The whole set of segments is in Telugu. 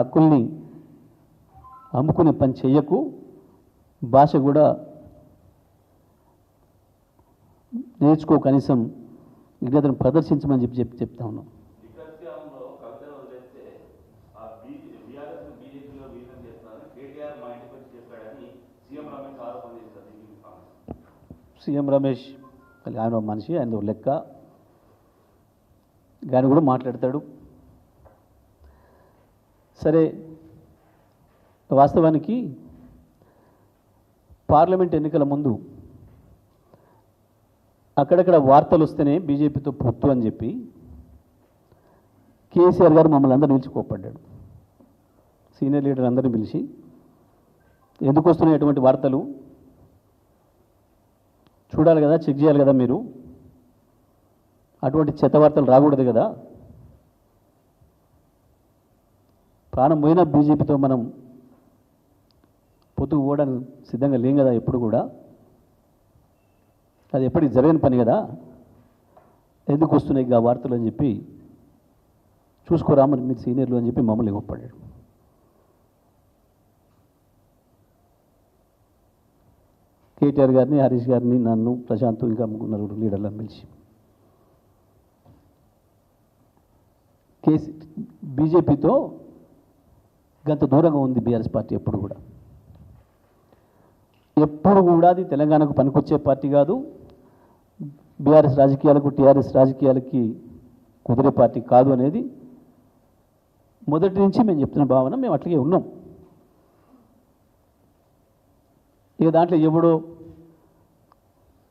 హక్కుల్ని అమ్ముకునే పని చెయ్యకు భాష కూడా నేర్చుకో కనీసం విజ్ఞతను ప్రదర్శించమని చెప్పి చెప్పి చెప్తా ఉన్నాం. సీఎం రమేష్ ఆయన మనిషి ఆయన లెక్క. ఆయన కూడా మాట్లాడతాడు. సరే వాస్తవానికి పార్లమెంట్ ఎన్నికల ముందు అక్కడక్కడ వార్తలు వస్తేనే బీజేపీతో పొత్తు అని చెప్పి కేసీఆర్ గారు మమ్మల్ని అందరిని పిలిచి కోప్పడ్డాడు. సీనియర్ లీడర్ అందరిని పిలిచి ఎందుకు వస్తున్నాయి అటువంటి వార్తలు? చూడాలి కదా చెక్ చేయాలి కదా మీరు? అటువంటి చెత్త వార్తలు రాకూడదు కదా? ప్రాణం పోయిన బీజేపీతో మనం పొద్దు పోవడానికి సిద్ధంగా లేం కదా ఎప్పుడు కూడా. అది ఎప్పటికి జరగని పని కదా. ఎందుకు వస్తున్నాయి ఆ వార్తలు అని చెప్పి చూసుకోరా మరి మీరు సీనియర్లు అని చెప్పి మమ్మల్ని గొప్పడాడు కేటీఆర్ గారిని హరీష్ గారిని నన్ను ప్రశాంత్ ఇంకా నలుగురు లీడర్లను పిలిచి. కేసీ బీజేపీతో గంత దూరంగా ఉంది బీఆర్ఎస్ పార్టీ ఎప్పుడు కూడా. ఎప్పుడు కూడా అది తెలంగాణకు పనికొచ్చే పార్టీ కాదు. బీఆర్ఎస్ రాజకీయాలకు టీఆర్ఎస్ రాజకీయాలకి కుదిరే పార్టీ కాదు అనేది మొదటి నుంచి మేము చెప్తున్న భావన. మేము అట్లాగే ఉన్నాం. ఇక దాంట్లో ఎవడో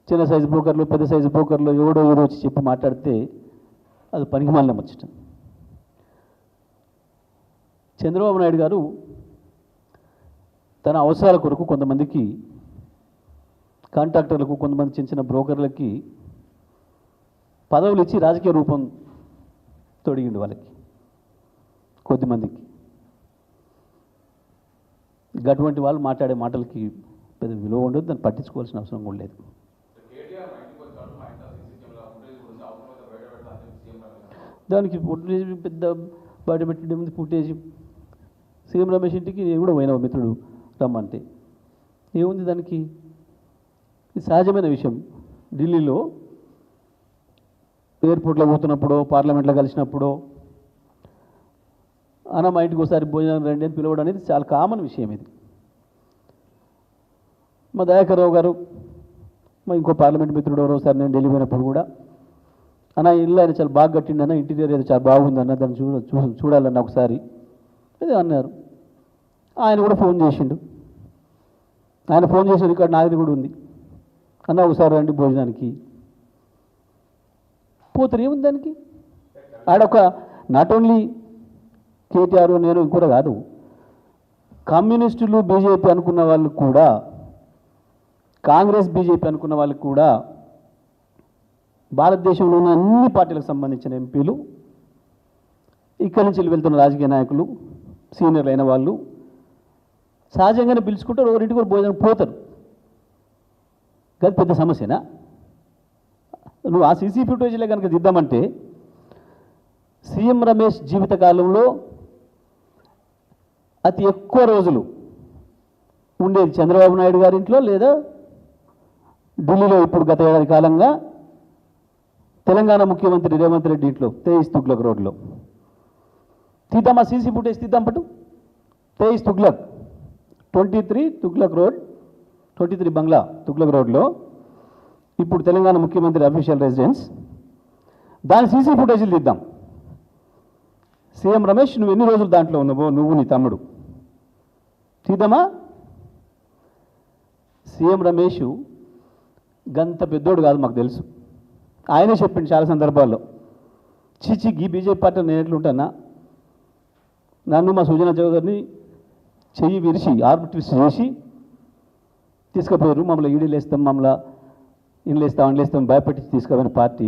చిన్న సైజు బ్రోకర్లు పెద్ద సైజు బ్రోకర్లు ఎవడో ఎవడో వచ్చి చెప్పి మాట్లాడితే అది పనికి మాలిన ముచ్చటం. చంద్రబాబు నాయుడు గారు తన అవసరాల కొరకు కొంతమందికి కాంట్రాక్టర్లకు కొంతమంది చిన్న చిన్న బ్రోకర్లకి పదవులు ఇచ్చి రాజకీయ రూపం తొడిగిండు వాళ్ళకి కొద్దిమందికి. అటువంటి వాళ్ళు మాట్లాడే మాటలకి పెద్ద విలువ ఉండదు దాన్ని పట్టించుకోవాల్సిన అవసరం కూడా లేదు. దానికి ఫుటేజ్ పెద్ద బయట పెట్టడం ఫుటేజ్ సీఎం రమేష్ ఇంటికి నేను కూడా పోయినా మిత్రుడు రమ్మంటే. ఏముంది దానికి? ఇది సహజమైన విషయం. ఢిల్లీలో ఎయిర్పోర్ట్లో పోతున్నప్పుడు పార్లమెంట్లో కలిసినప్పుడు అన్న మా ఇంటికి ఒకసారి భోజనం రండి అని పిలవడం అనేది చాలా కామన్ విషయం ఇది. మా దయాకర్ రావు గారు మా ఇంకో పార్లమెంట్ మిత్రుడు ఎవరో ఒకసారి నేను ఢిల్లీ పోయినప్పుడు కూడా అన్న ఇల్లు ఆయన చాలా బాగా కట్టిండి అన్న ఇంటీరియర్ ఏదో చాలా బాగుంది అన్న దాన్ని చూడ చూ చూడాలన్న ఒకసారి అదే అన్నారు. ఆయన కూడా ఫోన్ చేసిండు. ఆయన ఫోన్ చేసిన రికార్డు నాది కూడా ఉంది. అన్న ఒకసారి రండి భోజనానికి. పోతారు ఏముంది దానికి. ఆడొక నాట్ ఓన్లీ కేటీఆర్ నేను కూడా కాదు కమ్యూనిస్టులు బీజేపీ అనుకున్న వాళ్ళు కూడా కాంగ్రెస్ బీజేపీ అనుకున్న వాళ్ళు కూడా భారతదేశంలో ఉన్న అన్ని పార్టీలకు సంబంధించిన ఎంపీలు ఇక్కడి నుంచి వెళ్తున్న రాజకీయ నాయకులు సీనియర్లు అయిన వాళ్ళు సహజంగానే పిలుచుకుంటారు ఒకరింటికి కూడా భోజనం పోతారు. కాదు పెద్ద సమస్యనా? నువ్వు ఆ సీసీ ఫుటేజ్లో కనుక దిద్దామంటే సీఎం రమేష్ జీవితకాలంలో అతి ఎక్కువ రోజులు ఉండేది చంద్రబాబు నాయుడు గారి ఇంట్లో లేదా ఢిల్లీలో ఇప్పుడు గత ఏడాది కాలంగా తెలంగాణ ముఖ్యమంత్రి రేవంత్ రెడ్డి ఇంట్లో తేయిస్ తుగ్లక్ రోడ్లో. తీద్దామా సీసీ ఫుటేజ్ తీద్దాం పట్టు. తేయిస్ Tughlaq. Twenty three Tughlaq road twenty three బంగ్లా తుగ్లక్ రోడ్లో. ఇప్పుడు తెలంగాణ ముఖ్యమంత్రి అఫీషియల్ రెసిడెన్స్. దాని సీసీ ఫుటేజీలు తీద్దాం. సీఎం రమేష్ నువ్వు ఎన్ని రోజులు దాంట్లో ఉన్నావో? నువ్వు నీ తమ్ముడు. తీద్దామా? సీఎం రమేష్ గంత పెద్దోడు కాదు మాకు తెలుసు. ఆయనే చెప్పిండు చాలా సందర్భాల్లో. చీచి గీ బీజేపీ పార్టీ నేను ఎట్లుంటానా? నన్ను మా సుజనా చౌదరిని చెయ్యి విరిచి ఆర్మ్ ట్విస్ట్ చేసి తీసుకుపోయారు మమ్మల్ని ఈడీలేస్తాం మమ్మల్ని ఇండ్లు వేస్తాం భయపెట్టి తీసుకుపోయిన పార్టీ.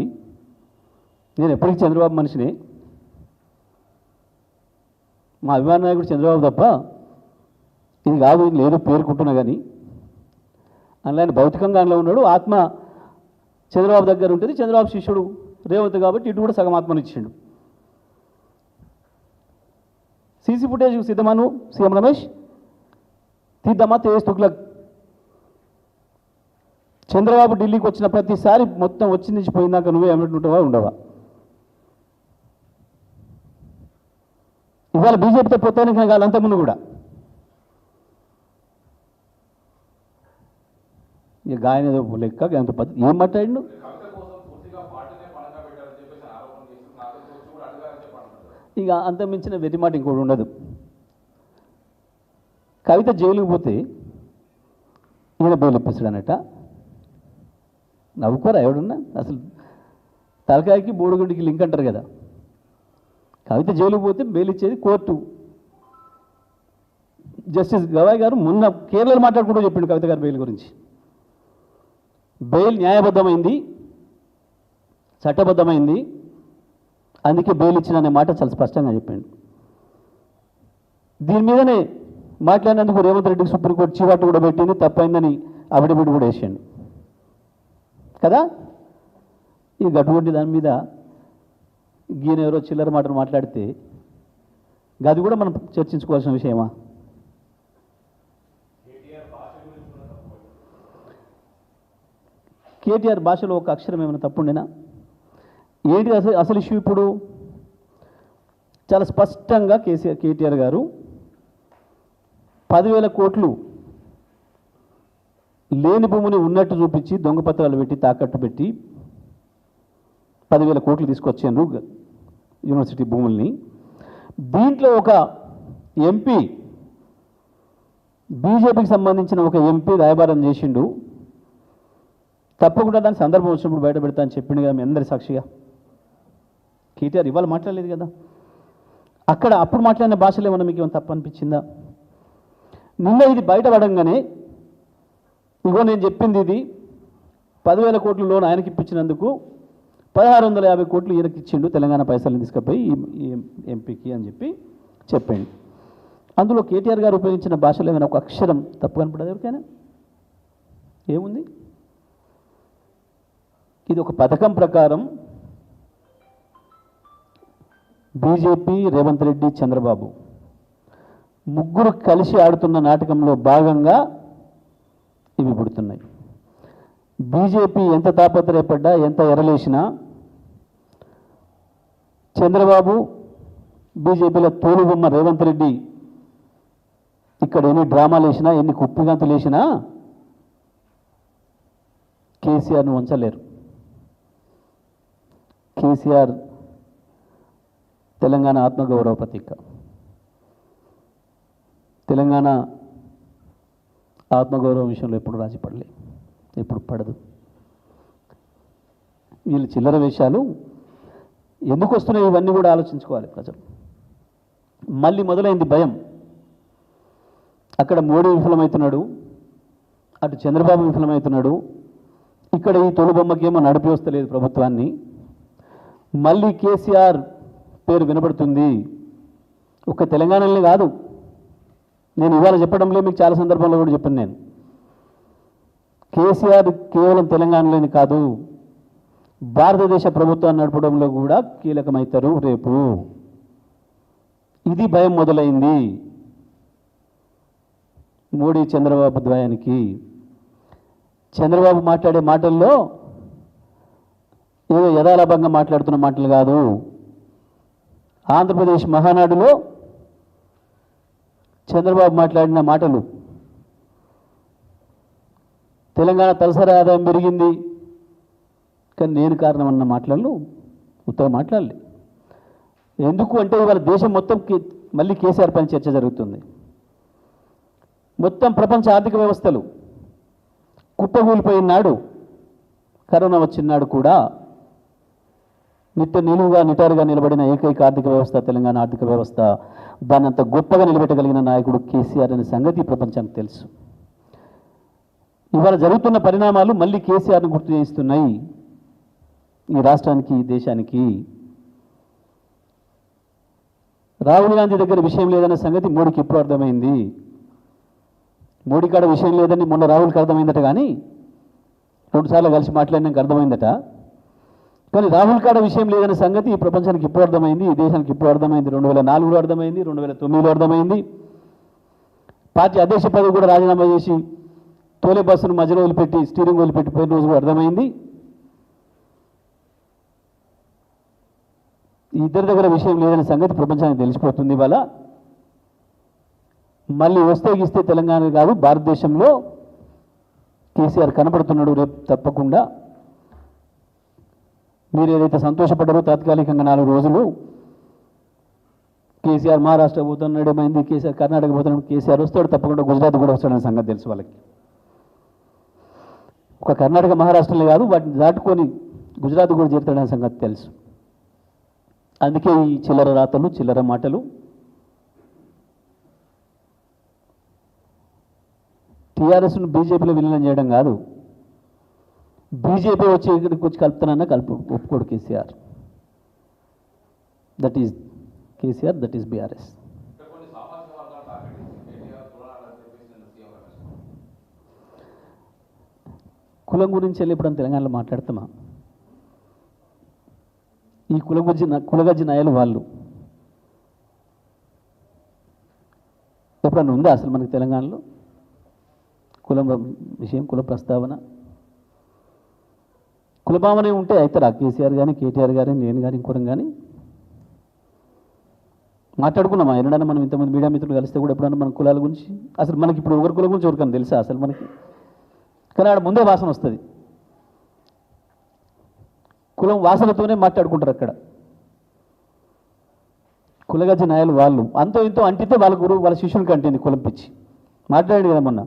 నేను ఎప్పటికీ చంద్రబాబు మనిషిని. మా అభిమాన నాయకుడు చంద్రబాబు తప్ప ఇది కాదు ఇది లేదు పేర్కొంటున్నా కానీ అందులో ఆయన భౌతికంగా అందులో ఉన్నాడు. ఆత్మ చంద్రబాబు దగ్గర ఉంటుంది. చంద్రబాబు శిష్యుడు రేవంత్ కాబట్టి ఇటు కూడా సగం ఆత్మనిచ్చిండు సీసీ ఫుటేజ్ సిద్ధమాను సీఎం రమేష్ తీద్దామా తేజస్ తుగ్లక్. చంద్రబాబు ఢిల్లీకి వచ్చిన ప్రతిసారి మొత్తం వచ్చి నుంచి పోయిందాక నువ్వే ఏమంటుంటావా ఉండవా? ఇవాళ బీజేపీతో పొత్తానికి కాదు అంతకుముందు కూడా. ఇక గాయన లెక్క ఎంత పద్ధతి ఏం మాట్లాడిండు కవిత కోసం పూర్తిగా పార్టీనే పణంగా పెట్టారని చెప్పేసి ఆరోపణ చేస్తూ నా దగ్గర వచ్చి కూడా అడగారని చెప్పి అంటున్నారు ఇక అంతమించిన వెతిమాట ఇంకోటి ఉండదు. కవిత జైలుకు పోతే ఈయన బెయిల్ అనట నవ్వుకోరా ఎవడున్నా? అసలు తలకాయకి బోడుగుడికి లింక్ అంటారు కదా. కవిత జైలుకు పోతే బెయిలిచ్చేది కోర్టు. జస్టిస్ గవాయ్ గారు మొన్న కేరళలో మాట్లాడుకుంటూ చెప్పిండు కవిత గారు బెయిల్ గురించి. బెయిల్ న్యాయబద్ధమైంది చట్టబద్ధమైంది అందుకే బెయిల్ ఇచ్చిన అనే మాట చాలా స్పష్టంగా చెప్పాడు. దీని మీదనే మాట్లాడినందుకు రేవంత్ రెడ్డికి సుప్రీంకోర్టు చీవాటు కూడా పెట్టింది తప్పైందని అవిడబిడి కూడా వేసాడు. కదా? ఈ అటువంటి దాని మీద గీన ఎవరో చిల్లర మాటలు మాట్లాడితే అది కూడా మనం చర్చించుకోవాల్సిన విషయమా? కేటీఆర్ భాషలో ఒక అక్షరం ఏమైనా తప్పుండేనా? ఏంటి అసలు అసలు ఇష్యూ ఇప్పుడు? చాలా స్పష్టంగా కేసీఆర్ కేటీఆర్ గారు పదివేల కోట్లు లేని భూమిని ఉన్నట్టు చూపించి దొంగ పత్రాలు పెట్టి తాకట్టు పెట్టి పదివేల కోట్లు తీసుకొచ్చారు యూనివర్సిటీ భూముల్ని. దీంట్లో ఒక ఎంపీ బీజేపీకి సంబంధించిన ఒక ఎంపీ రాయబారం చేసిండు. తప్పకుండా దాని సందర్భం వచ్చినప్పుడు బయట పెడతా అని చెప్పిండు కదా మీ అందరి సాక్షిగా. కేటీఆర్ ఇవాళ మాట్లాడలేదు కదా. అక్కడ అప్పుడు మాట్లాడిన భాషలో ఏమన్నా మీకు ఏమైనా తప్పు అనిపించిందా? నిన్న ఇది బయటపడంగానే ఇగో నేను చెప్పింది ఇది పదివేల కోట్లు లోన్ ఆయనకి ఇప్పించినందుకు పదహారు వందల యాభై కోట్లు ఈయనకి ఇచ్చిండు తెలంగాణ పైసలు తీసుకుపోయి ఎంపీకి అని చెప్పి చెప్పండి. అందులో కేటీఆర్ గారు ఉపయోగించిన భాషలో ఏమైనా ఒక అక్షరం తప్పు కనపడదు ఎవరికైనా? ఏముంది? ఇది ఒక పథకం ప్రకారం బీజేపీ రేవంత్ రెడ్డి చంద్రబాబు. ముగ్గురు కలిసి ఆడుతున్న నాటకంలో భాగంగా ఇవి పుడుతున్నాయి. బీజేపీ ఎంత తాపత్రయపడ్డా ఎంత ఎరలేసినా చంద్రబాబు బీజేపీలో తోలుబొమ్మ రేవంత్ రెడ్డి ఇక్కడ ఎన్ని డ్రామాలు వేసినా ఎన్ని కుప్పిగంతులు వేసినా కేసీఆర్ను ఉంచలేరు కేసీఆర్ తెలంగాణ ఆత్మగౌరవ ప్రతీక తెలంగాణ ఆత్మగౌరవం విషయంలో ఎప్పుడు రాజీ పడలే ఎప్పుడు పడదు. వీళ్ళు చిల్లర వేషాలు ఎందుకు వస్తున్నాయి ఇవన్నీ కూడా ఆలోచించుకోవాలి ప్రజలు. మళ్ళీ మొదలైంది భయం. అక్కడ మోడీ విఫలమవుతున్నాడు అటు చంద్రబాబు విఫలమవుతున్నాడు ఇక్కడ ఈ తొలిబొమ్మకేమో నడిపి వస్తలేదు ప్రభుత్వాన్ని. మళ్ళీ కేసీఆర్ పేరు వినబడుతుంది. ఒక్క తెలంగాణలోనే కాదు. నేను ఇవాళ చెప్పడంలో మీకు చాలా సందర్భాల్లో కూడా చెప్పాను నేను. కేసీఆర్ కేవలం తెలంగాణలోని కాదు భారతదేశ ప్రభుత్వాన్ని నడపడంలో కూడా కీలకమవుతారు రేపు. ఇది భయం మొదలైంది. మోడీ చంద్రబాబు ద్వయానికి. చంద్రబాబు మాట్లాడే మాటల్లో ఏదో యథాలాభంగా మాట్లాడుతున్న మాటలు కాదు. ఆంధ్రప్రదేశ్ మహానాడులో చంద్రబాబు మాట్లాడిన మాటలు. తెలంగాణ తలసరి ఆదాయం పెరిగింది. కానీ నేను కారణం అన్న మాటలు ఉత్తగా మాట్లాడలే. ఎందుకు అంటే ఇవాళ దేశం మొత్తం మళ్ళీ కేసీఆర్ పైన చర్చ జరుగుతుంది. మొత్తం ప్రపంచ ఆర్థిక వ్యవస్థలు కుప్పగూలిపోయినాడు కరోనా వచ్చినాడు కూడా నిత్య నిలువుగా నిటారుగా నిలబడిన ఏకైక ఆర్థిక వ్యవస్థ తెలంగాణ ఆర్థిక వ్యవస్థ. దాన్ని అంత గొప్పగా నిలబెట్టగలిగిన నాయకుడు కేసీఆర్ అనే సంగతి ప్రపంచానికి తెలుసు. ఇవాళ జరుగుతున్న పరిణామాలు మళ్ళీ కేసీఆర్ను గుర్తు చేయిస్తున్నాయి. ఈ రాష్ట్రానికి ఈ దేశానికి. రాహుల్ గాంధీ దగ్గర విషయం లేదన్న సంగతి మోడీకి ఎప్పుడు అర్థమైంది? మోడీ కాడ విషయం లేదని మొన్న రాహుల్కి అర్థమైందట కానీ రెండుసార్లు కలిసి మాట్లాడినాక అర్థమైందట. కానీ రాహుల్ కాడ విషయం లేదనే సంగతి ఈ ప్రపంచానికి ఇప్పుడు అర్థమైంది ఈ దేశానికి ఇప్పుడు అర్థమైంది. రెండు వేల నాలుగులో అర్థమైంది రెండు వేల తొమ్మిదిలో అర్థమైంది. పార్టీ అధ్యక్ష పదవి కూడా రాజీనామా చేసి తోలే బస్సును మధ్యలో వదిలిపెట్టి స్టీరింగ్ వదిలిపెట్టి పోయిన రోజు కూడా అర్థమైంది. ఈ ఇద్దరి దగ్గర విషయం లేదనే సంగతి ప్రపంచానికి తెలిసిపోతుంది ఇవాళ. మళ్ళీ వస్తే గిస్తే తెలంగాణ కాదు భారతదేశంలో కేసీఆర్ కనబడుతున్నాడు రేపు తప్పకుండా. మీరు ఏదైతే సంతోషపడ్డారో తాత్కాలికంగా నాలుగు రోజులు కేసీఆర్ మహారాష్ట్ర పోతున్నాడు ఏమైంది కేసీఆర్ కర్ణాటక పోతున్నాడు కేసీఆర్ వస్తాడు తప్పకుండా గుజరాత్ కూడా వస్తాడనే సంగతి తెలుసు వాళ్ళకి. ఒక కర్ణాటక మహారాష్ట్రలో కాదు వాటిని దాటుకొని గుజరాత్ కూడా చేరుతాడనే సంగతి తెలుసు. అందుకే ఈ చిల్లర రాతలు చిల్లర మాటలు టీఆర్ఎస్ను బీజేపీలో విలీనం చేయడం కాదు బీజేపీ వచ్చి ఇక్కడికి వచ్చి కలుపుతానన్నా కలుపు ఒప్పుకోడు KCR. That is KCR that is BRS కులం గురించి వెళ్ళి ఇప్పుడు తెలంగాణలో మాట్లాడతామా? ఈ కులగుజ్జి కులగజ్జి నాయలు వాళ్ళు ఎప్పుడన్నా ఉందా అసలు మనకి తెలంగాణలో? కులం విషయం కుల ప్రస్తావన? కులభావనే ఉంటే అవుతారా. కేసీఆర్ కానీ కేటీఆర్ కానీ నేను కానీ ఇంకోరం కానీ మాట్లాడుకున్నామా ఎన్నడన్నా మనం ఇంతమంది మీడియా మిత్రులు కలిస్తే కూడా ఎప్పుడన్నా మన కులాల గురించి అసలు మనకి ఇప్పుడు ఒకరి కులం గురించి ఎవరికన్నా తెలుసా? అసలు మనకి కానీ ఆడ ముందే వాసన వస్తుంది. కులం వాసనతోనే మాట్లాడుకుంటారు అక్కడ. కులగజ నాయలు వాళ్ళు. అంతో ఇంతో అంటితే వాళ్ళ గురువు వాళ్ళ శిష్యులకి అంటింది కులం పిచ్చి. మాట్లాడాడు కదా మొన్న.